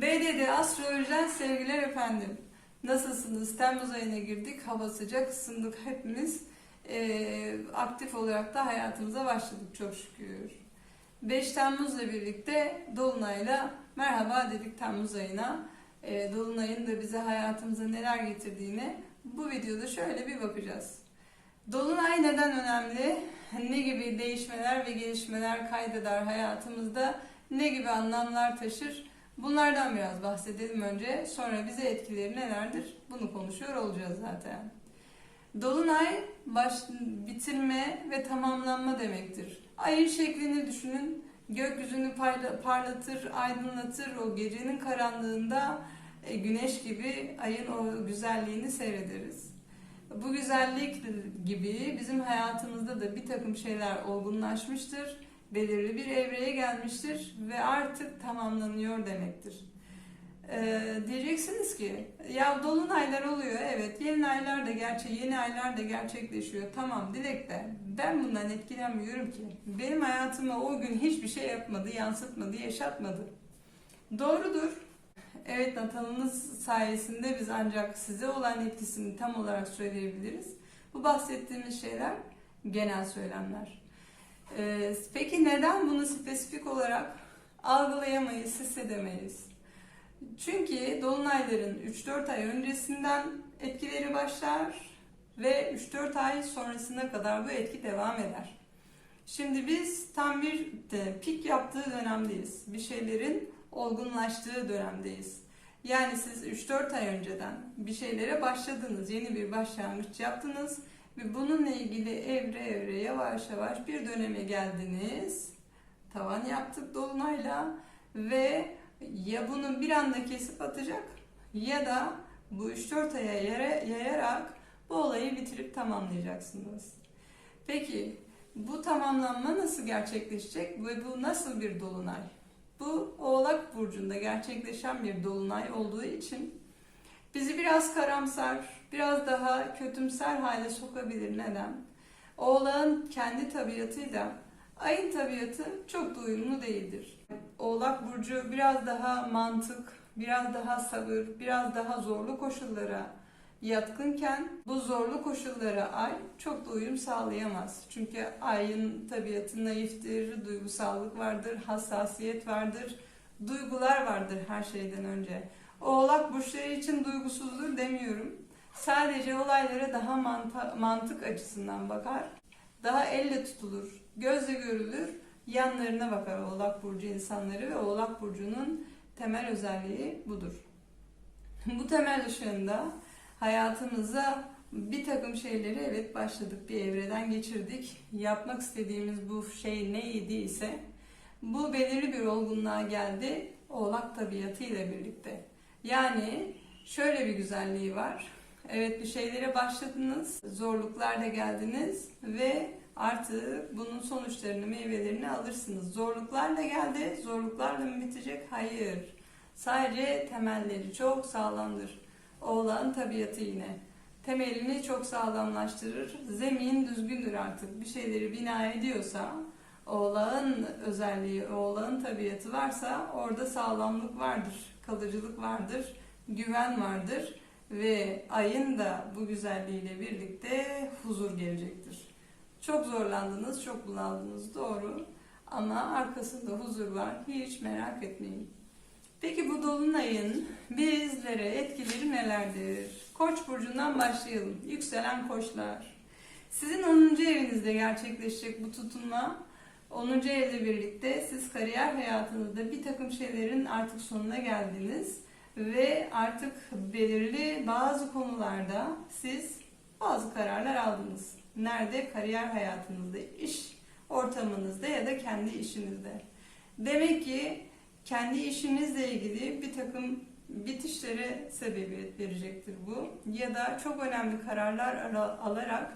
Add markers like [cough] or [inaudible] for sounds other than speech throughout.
BDD Astroloji'den sevgiler efendim. Nasılsınız? Temmuz ayına girdik. Hava sıcak, ısındık hepimiz. Ee, aktif olarak da hayatımıza başladık çok şükür. 5 Temmuz'la birlikte Dolunay'la merhaba dedik Temmuz ayına. Ee, Dolunay'ın da bize hayatımıza neler getirdiğini bu videoda şöyle bir bakacağız. Dolunay neden önemli? Ne gibi değişmeler ve gelişmeler kaydeder hayatımızda? Ne gibi anlamlar taşır? Bunlardan biraz bahsedelim önce. Sonra bize etkileri nelerdir? Bunu konuşuyor olacağız zaten. Dolunay baş, bitirme ve tamamlanma demektir. Ayın şeklini düşünün. Gökyüzünü parla- parlatır, aydınlatır. O gecenin karanlığında e, güneş gibi ayın o güzelliğini seyrederiz. Bu güzellik gibi bizim hayatımızda da bir takım şeyler olgunlaşmıştır, belirli bir evreye gelmiştir ve artık tamamlanıyor demektir. Ee, diyeceksiniz ki ya dolunaylar oluyor evet yeni aylar da gerçek yeni aylar da gerçekleşiyor tamam Dilek de. Ben bundan etkilenmiyorum ki. Benim hayatıma o gün hiçbir şey yapmadı yansıtmadı yaşatmadı. Doğrudur. Evet natalınız sayesinde biz ancak size olan etkisini tam olarak söyleyebiliriz. Bu bahsettiğimiz şeyler genel söylemler Ee, peki neden bunu spesifik olarak algılayamayız hissedemeyiz çünkü dolunayların 3-4 ay öncesinden etkileri başlar ve 3-4 ay sonrasına kadar bu etki devam eder. Şimdi biz tam bir de pik yaptığı dönemdeyiz. Bir şeylerin olgunlaştığı dönemdeyiz. Yani siz 3-4 ay önceden bir şeylere başladınız, yeni bir başlangıç yaptınız ve bununla ilgili evre evre yavaş yavaş bir döneme geldiniz. Tavan yaptık dolunayla ve ya bunu bir anda kesip atacak ya da bu 3-4 aya yara- yayarak bu olayı bitirip tamamlayacaksınız. Peki bu tamamlanma nasıl gerçekleşecek ve bu nasıl bir dolunay? Bu Oğlak Burcu'nda gerçekleşen bir dolunay olduğu için bizi biraz karamsar, biraz daha kötümser hale sokabilir. Neden? Oğlağın kendi tabiatıyla ayın tabiatı çok da uyumlu değildir. Oğlak Burcu biraz daha mantık, biraz daha sabır, biraz daha zorlu koşullara yatkınken bu zorlu koşullara ay çok da uyum sağlayamaz. Çünkü ayın tabiatı naiftir, duygusallık vardır, hassasiyet vardır, duygular vardır her şeyden önce. Oğlak burçları için duygusuzdur demiyorum. Sadece olaylara daha manta- mantık açısından bakar. Daha elle tutulur, gözle görülür, yanlarına bakar Oğlak Burcu insanları ve Oğlak Burcu'nun temel özelliği budur. [laughs] Bu temel ışığında hayatımıza bir takım şeyleri evet başladık, bir evreden geçirdik. Yapmak istediğimiz bu şey neydi ise bu belirli bir olgunluğa geldi Oğlak tabiatıyla birlikte. Yani şöyle bir güzelliği var. Evet bir şeylere başladınız, zorluklarla geldiniz ve artık bunun sonuçlarını, meyvelerini alırsınız. Zorluklarla geldi, zorluklarla mı bitecek? Hayır. Sadece temelleri çok sağlamdır. Oğlan tabiatı yine. Temelini çok sağlamlaştırır. Zemin düzgündür artık. Bir şeyleri bina ediyorsa, oğlağın özelliği, oğlağın tabiatı varsa orada sağlamlık vardır, kalıcılık vardır, güven vardır ve ayın da bu güzelliğiyle birlikte huzur gelecektir. Çok zorlandınız, çok bunaldınız doğru ama arkasında huzur var. Hiç merak etmeyin. Peki bu dolunayın bizlere etkileri nelerdir? Koç burcundan başlayalım. Yükselen koçlar. Sizin 10. evinizde gerçekleşecek bu tutunma 10. evle birlikte siz kariyer hayatınızda bir takım şeylerin artık sonuna geldiniz ve artık belirli bazı konularda siz bazı kararlar aldınız. Nerede? Kariyer hayatınızda, iş ortamınızda ya da kendi işinizde. Demek ki kendi işinizle ilgili bir takım bitişlere sebebiyet verecektir bu. Ya da çok önemli kararlar ala- alarak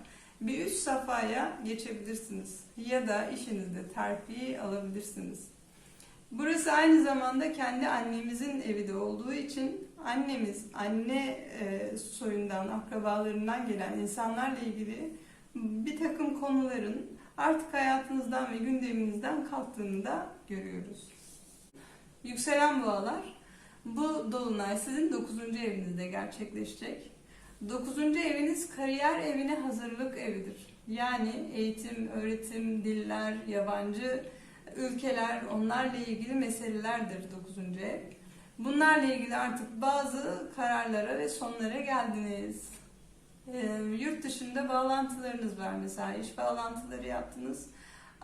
bir üst safhaya geçebilirsiniz. Ya da işinizde terfi alabilirsiniz. Burası aynı zamanda kendi annemizin evi de olduğu için annemiz, anne e, soyundan, akrabalarından gelen insanlarla ilgili bir takım konuların artık hayatınızdan ve gündeminizden kalktığını da görüyoruz. Yükselen boğalar Bu dolunay sizin 9. evinizde gerçekleşecek. 9. eviniz kariyer evine hazırlık evidir. Yani eğitim, öğretim, diller, yabancı ülkeler, onlarla ilgili meselelerdir 9. ev. Bunlarla ilgili artık bazı kararlara ve sonlara geldiniz. Ee, yurt dışında bağlantılarınız var mesela iş bağlantıları yaptınız.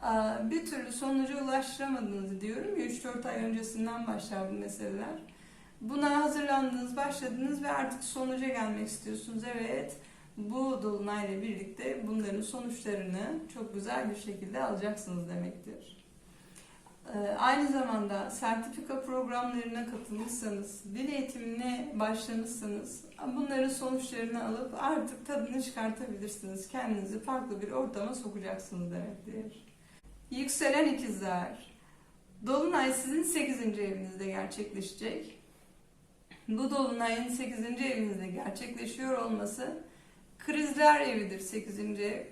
Aa, Bir türlü sonuca ulaştıramadınız diyorum ya 3-4 ay öncesinden başlar bu meseleler. Buna hazırlandınız, başladınız ve artık sonuca gelmek istiyorsunuz. Evet, bu dolunayla birlikte bunların sonuçlarını çok güzel bir şekilde alacaksınız demektir. Ee, Aynı zamanda sertifika programlarına katılmışsanız, dil eğitimine başlamışsanız bunların sonuçlarını alıp artık tadını çıkartabilirsiniz. Kendinizi farklı bir ortama sokacaksınız demektir. Yükselen ikizler. Dolunay sizin 8. evinizde gerçekleşecek. Bu dolunayın 8. evinizde gerçekleşiyor olması krizler evidir 8. ev.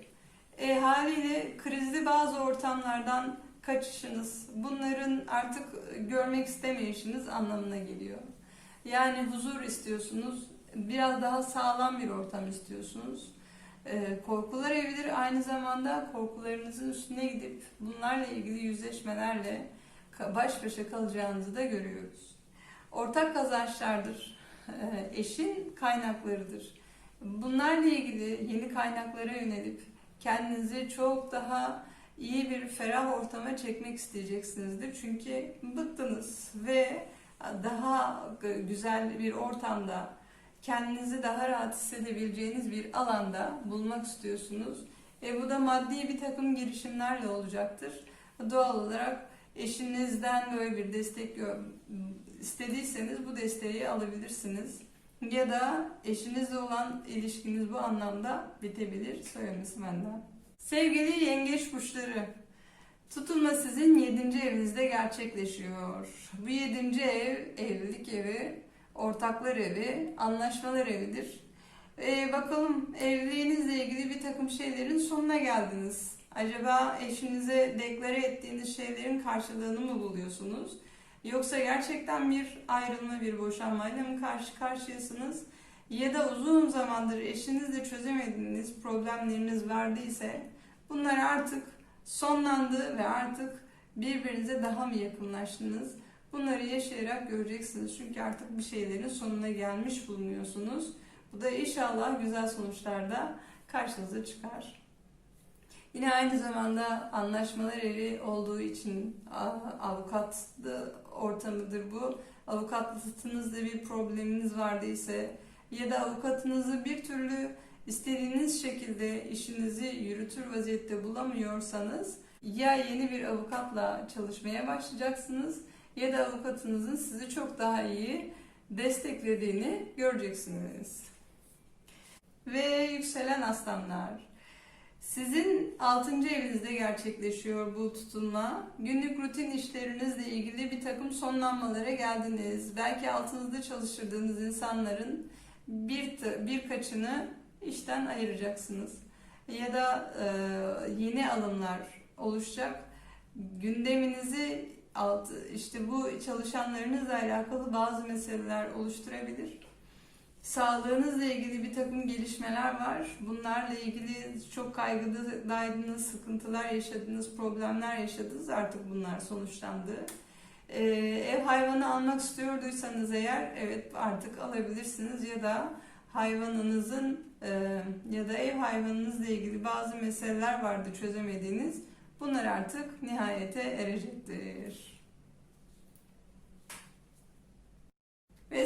E, haliyle krizli bazı ortamlardan kaçışınız, bunların artık görmek istemeyişiniz anlamına geliyor. Yani huzur istiyorsunuz, biraz daha sağlam bir ortam istiyorsunuz. Ee, korkular evidir aynı zamanda korkularınızın üstüne gidip bunlarla ilgili yüzleşmelerle baş başa kalacağınızı da görüyoruz. Ortak kazançlardır, Ee, eşin kaynaklarıdır. Bunlarla ilgili yeni kaynaklara yönelip kendinizi çok daha iyi bir ferah ortama çekmek isteyeceksinizdir. Çünkü bıktınız ve daha güzel bir ortamda kendinizi daha rahat hissedebileceğiniz bir alanda bulmak istiyorsunuz. E bu da maddi bir takım girişimlerle olacaktır. Doğal olarak eşinizden böyle bir destek istediyseniz bu desteği alabilirsiniz. Ya da eşinizle olan ilişkiniz bu anlamda bitebilir. Söylemesi benden. Sevgili yengeç burçları, tutulma sizin 7. evinizde gerçekleşiyor. Bu 7. ev evlilik evi, ortaklar evi, anlaşmalar evidir. Ee, bakalım evliliğinizle ilgili bir takım şeylerin sonuna geldiniz. Acaba eşinize deklare ettiğiniz şeylerin karşılığını mı buluyorsunuz? Yoksa gerçekten bir ayrılma, bir boşanmayla mı karşı karşıyasınız? Ya da uzun zamandır eşinizle çözemediğiniz problemleriniz vardıysa bunlar artık sonlandı ve artık birbirinize daha mı yakınlaştınız? Bunları yaşayarak göreceksiniz. Çünkü artık bir şeylerin sonuna gelmiş bulunuyorsunuz. Bu da inşallah güzel sonuçlarda karşınıza çıkar. Yine aynı zamanda anlaşmalar evi olduğu için a- avukatlı ortamıdır bu. Avukatınızda bir probleminiz vardıysa ya da avukatınızı bir türlü istediğiniz şekilde işinizi yürütür vaziyette bulamıyorsanız ya yeni bir avukatla çalışmaya başlayacaksınız ya da avukatınızın sizi çok daha iyi desteklediğini göreceksiniz. Ve yükselen aslanlar. Sizin 6. evinizde gerçekleşiyor bu tutulma. Günlük rutin işlerinizle ilgili bir takım sonlanmalara geldiniz. Belki altınızda çalıştırdığınız insanların bir birkaçını işten ayıracaksınız. Ya da e, yeni alımlar oluşacak. Gündeminizi alt, işte bu çalışanlarınızla alakalı bazı meseleler oluşturabilir. Sağlığınızla ilgili bir takım gelişmeler var. Bunlarla ilgili çok kaygıdaydınız, sıkıntılar yaşadınız, problemler yaşadınız. Artık bunlar sonuçlandı. Ee, ev hayvanı almak istiyorduysanız eğer evet artık alabilirsiniz ya da hayvanınızın e, ya da ev hayvanınızla ilgili bazı meseleler vardı çözemediğiniz. Bunlar artık nihayete erecektir. Ve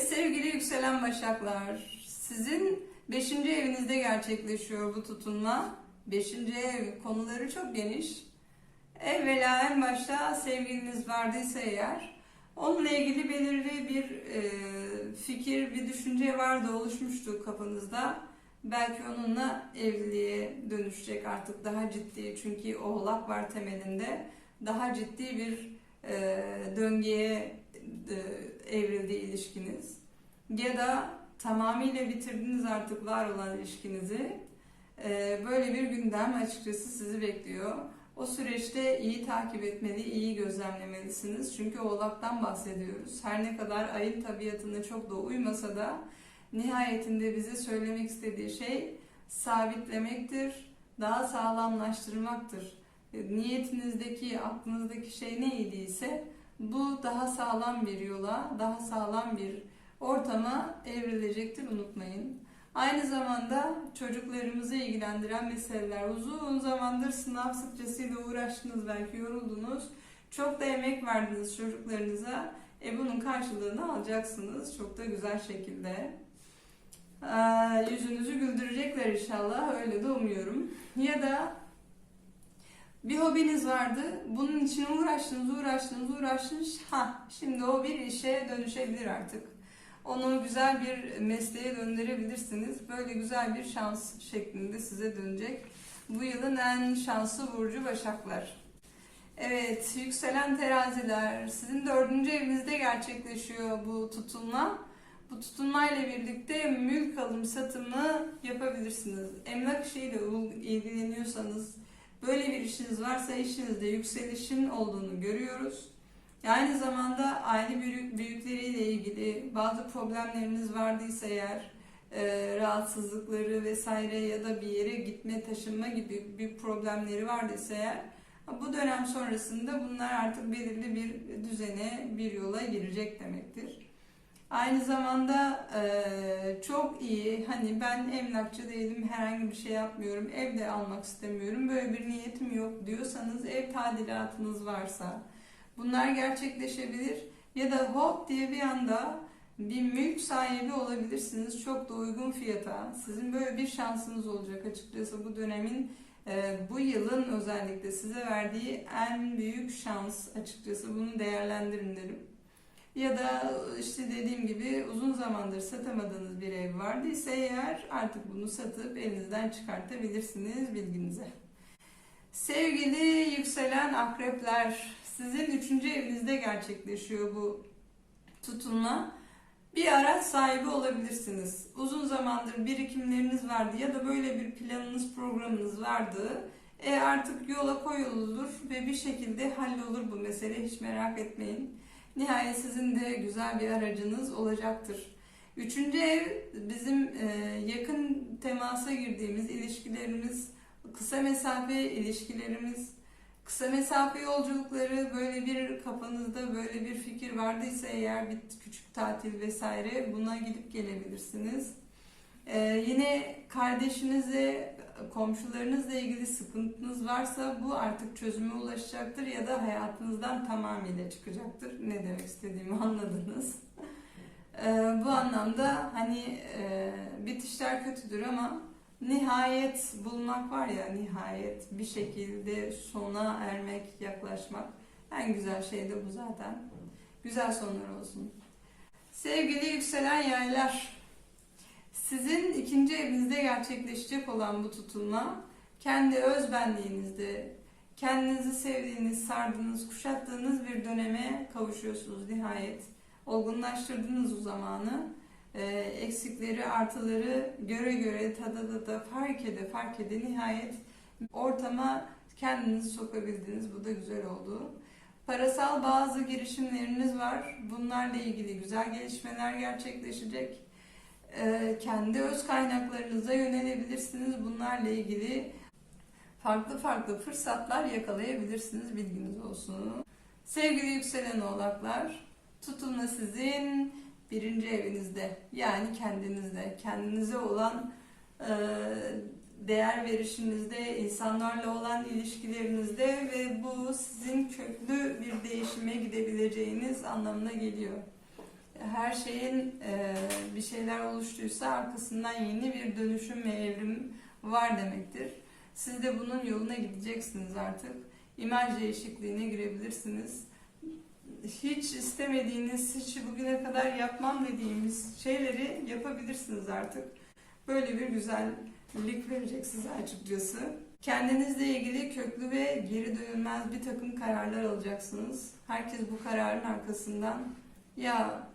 yükselen başaklar, sizin 5. evinizde gerçekleşiyor bu tutulma. 5. ev konuları çok geniş. Evvela en başta sevgiliniz vardıysa eğer, onunla ilgili belirli bir e, fikir, bir düşünce vardı, oluşmuştu kafanızda. Belki onunla evliliğe dönüşecek artık daha ciddi. Çünkü oğlak var temelinde. Daha ciddi bir e, döngüye e, evrildi ilişkiniz. Ya da tamamıyla bitirdiniz artık var olan ilişkinizi. E, böyle bir gündem açıkçası sizi bekliyor. O süreçte iyi takip etmeli, iyi gözlemlemelisiniz. Çünkü oğlaktan bahsediyoruz. Her ne kadar ayın tabiatına çok da uymasa da nihayetinde bize söylemek istediği şey sabitlemektir, daha sağlamlaştırmaktır. Niyetinizdeki, aklınızdaki şey ne idiyse bu daha sağlam bir yola, daha sağlam bir ortama evrilecektir unutmayın. Aynı zamanda çocuklarımızı ilgilendiren meseleler. Uzun zamandır sınav stresiyla uğraştınız, belki yoruldunuz. Çok da emek verdiniz çocuklarınıza. E bunun karşılığını alacaksınız çok da güzel şekilde. Ee, yüzünüzü güldürecekler inşallah, öyle de umuyorum. Ya da bir hobiniz vardı, bunun için uğraştınız, uğraştınız, uğraştınız. Ha, şimdi o bir işe dönüşebilir artık. Onu güzel bir mesleğe döndürebilirsiniz. Böyle güzel bir şans şeklinde size dönecek. Bu yılın en şanslı burcu Başaklar. Evet, yükselen teraziler. Sizin dördüncü evinizde gerçekleşiyor bu tutulma. Bu tutulmayla birlikte mülk alım satımı yapabilirsiniz. Emlak işiyle ilgileniyorsanız, böyle bir işiniz varsa işinizde yükselişin olduğunu görüyoruz. Aynı zamanda aile büyük, büyükleriyle ilgili bazı problemleriniz vardıysa eğer e, rahatsızlıkları vesaire ya da bir yere gitme taşınma gibi bir problemleri vardıysa eğer bu dönem sonrasında bunlar artık belirli bir düzene bir yola girecek demektir. Aynı zamanda e, çok iyi hani ben emlakçı değilim herhangi bir şey yapmıyorum evde almak istemiyorum böyle bir niyetim yok diyorsanız ev tadilatınız varsa Bunlar gerçekleşebilir ya da hop diye bir anda bir mülk sahibi olabilirsiniz çok da uygun fiyata. Sizin böyle bir şansınız olacak açıkçası bu dönemin e, bu yılın özellikle size verdiği en büyük şans açıkçası bunu değerlendirin derim. Ya da işte dediğim gibi uzun zamandır satamadığınız bir ev vardıysa eğer artık bunu satıp elinizden çıkartabilirsiniz bilginize. Sevgili yükselen akrepler, sizin üçüncü evinizde gerçekleşiyor bu tutulma. Bir araç sahibi olabilirsiniz. Uzun zamandır birikimleriniz vardı ya da böyle bir planınız, programınız vardı. E artık yola koyulur ve bir şekilde hallolur bu mesele. Hiç merak etmeyin. Nihayet sizin de güzel bir aracınız olacaktır. Üçüncü ev bizim e, yakın temasa girdiğimiz ilişkilerimiz, kısa mesafe ilişkilerimiz, Kısa mesafe yolculukları böyle bir kafanızda böyle bir fikir vardıysa eğer bir küçük tatil vesaire buna gidip gelebilirsiniz. Ee, yine kardeşinizle, komşularınızla ilgili sıkıntınız varsa bu artık çözüme ulaşacaktır ya da hayatınızdan tamamıyla çıkacaktır. Ne demek istediğimi anladınız. Ee, bu anlamda hani e, bitişler kötüdür ama nihayet bulmak var ya nihayet bir şekilde sona ermek, yaklaşmak en güzel şey de bu zaten. Güzel sonlar olsun. Sevgili yükselen yaylar, sizin ikinci evinizde gerçekleşecek olan bu tutulma kendi öz benliğinizde, kendinizi sevdiğiniz, sardığınız, kuşattığınız bir döneme kavuşuyorsunuz nihayet. Olgunlaştırdınız o zamanı eksikleri, artıları göre göre tada tada fark ede fark ede nihayet ortama kendinizi sokabildiniz. Bu da güzel oldu. Parasal bazı girişimleriniz var. Bunlarla ilgili güzel gelişmeler gerçekleşecek. E, kendi öz kaynaklarınıza yönelebilirsiniz. Bunlarla ilgili farklı farklı fırsatlar yakalayabilirsiniz. Bilginiz olsun. Sevgili yükselen oğlaklar, tutulma sizin birinci evinizde yani kendinizde, kendinize olan e, değer verişinizde, insanlarla olan ilişkilerinizde ve bu sizin köklü bir değişime gidebileceğiniz anlamına geliyor. Her şeyin e, bir şeyler oluştuysa arkasından yeni bir dönüşüm ve evrim var demektir. Siz de bunun yoluna gideceksiniz artık. İmaj değişikliğine girebilirsiniz hiç istemediğiniz, hiç bugüne kadar yapmam dediğimiz şeyleri yapabilirsiniz artık. Böyle bir güzellik verecek size açıkçası. Kendinizle ilgili köklü ve geri dönülmez bir takım kararlar alacaksınız. Herkes bu kararın arkasından ya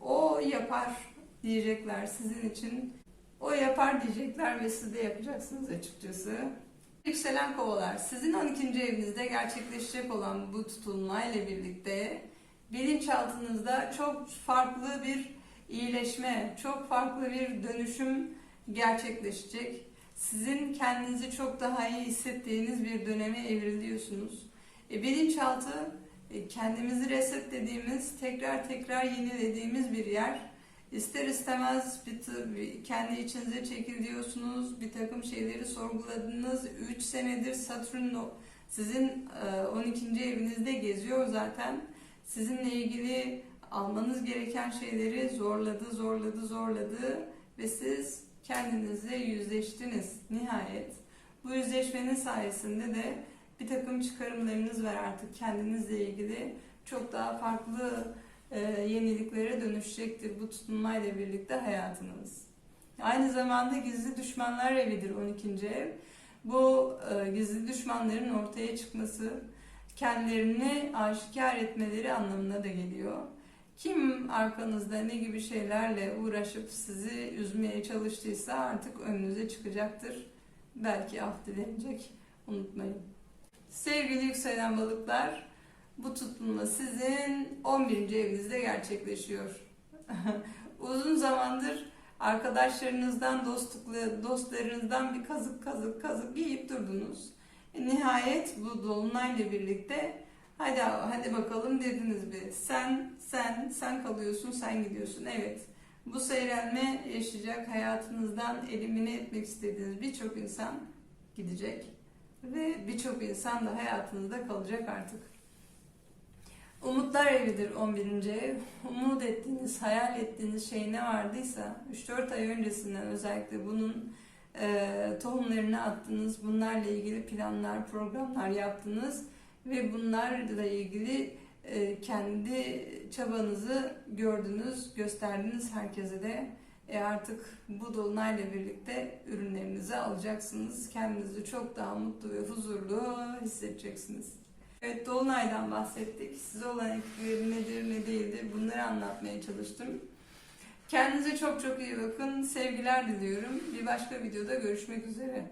o yapar diyecekler sizin için. O yapar diyecekler ve siz de yapacaksınız açıkçası. Yükselen kovalar, sizin 12. evinizde gerçekleşecek olan bu tutulmayla birlikte bilinçaltınızda çok farklı bir iyileşme, çok farklı bir dönüşüm gerçekleşecek. Sizin kendinizi çok daha iyi hissettiğiniz bir döneme evriliyorsunuz. E, bilinçaltı e, kendimizi resetlediğimiz, tekrar tekrar yenilediğimiz bir yer. İster istemez bir, kendi içinize çekiliyorsunuz, bir takım şeyleri sorguladınız. 3 senedir Satürn sizin e, 12. evinizde geziyor zaten. Sizinle ilgili almanız gereken şeyleri zorladı, zorladı, zorladı ve siz kendinizle yüzleştiniz nihayet. Bu yüzleşmenin sayesinde de bir takım çıkarımlarınız var artık kendinizle ilgili. Çok daha farklı e, yeniliklere dönüşecektir bu tutunmayla birlikte hayatınız. Aynı zamanda gizli düşmanlar evidir 12. ev. Bu e, gizli düşmanların ortaya çıkması, kendilerini aşikar etmeleri anlamına da geliyor. Kim arkanızda ne gibi şeylerle uğraşıp sizi üzmeye çalıştıysa artık önünüze çıkacaktır. Belki af dilenecek. Unutmayın. Sevgili yükselen balıklar, bu tutulma sizin 11. evinizde gerçekleşiyor. [laughs] Uzun zamandır arkadaşlarınızdan, dostlarınızdan bir kazık kazık kazık yiyip durdunuz. E, nihayet bu dolunayla birlikte hadi hadi bakalım dediniz bir. Sen sen sen kalıyorsun, sen gidiyorsun. Evet. Bu seyrelme yaşayacak hayatınızdan elimine etmek istediğiniz birçok insan gidecek ve birçok insan da hayatınızda kalacak artık. Umutlar evidir 11. ev. Umut ettiğiniz, hayal ettiğiniz şey ne vardıysa 3-4 ay öncesinden özellikle bunun e, tohumlarını attınız. Bunlarla ilgili planlar, programlar yaptınız ve bunlarla ilgili e, kendi çabanızı gördünüz, gösterdiniz herkese de. E artık bu dolunayla birlikte ürünlerinizi alacaksınız. Kendinizi çok daha mutlu ve huzurlu hissedeceksiniz. Evet Dolunay'dan bahsettik. Size olan etkileri nedir ne değildir bunları anlatmaya çalıştım. Kendinize çok çok iyi bakın. Sevgiler diliyorum. Bir başka videoda görüşmek üzere.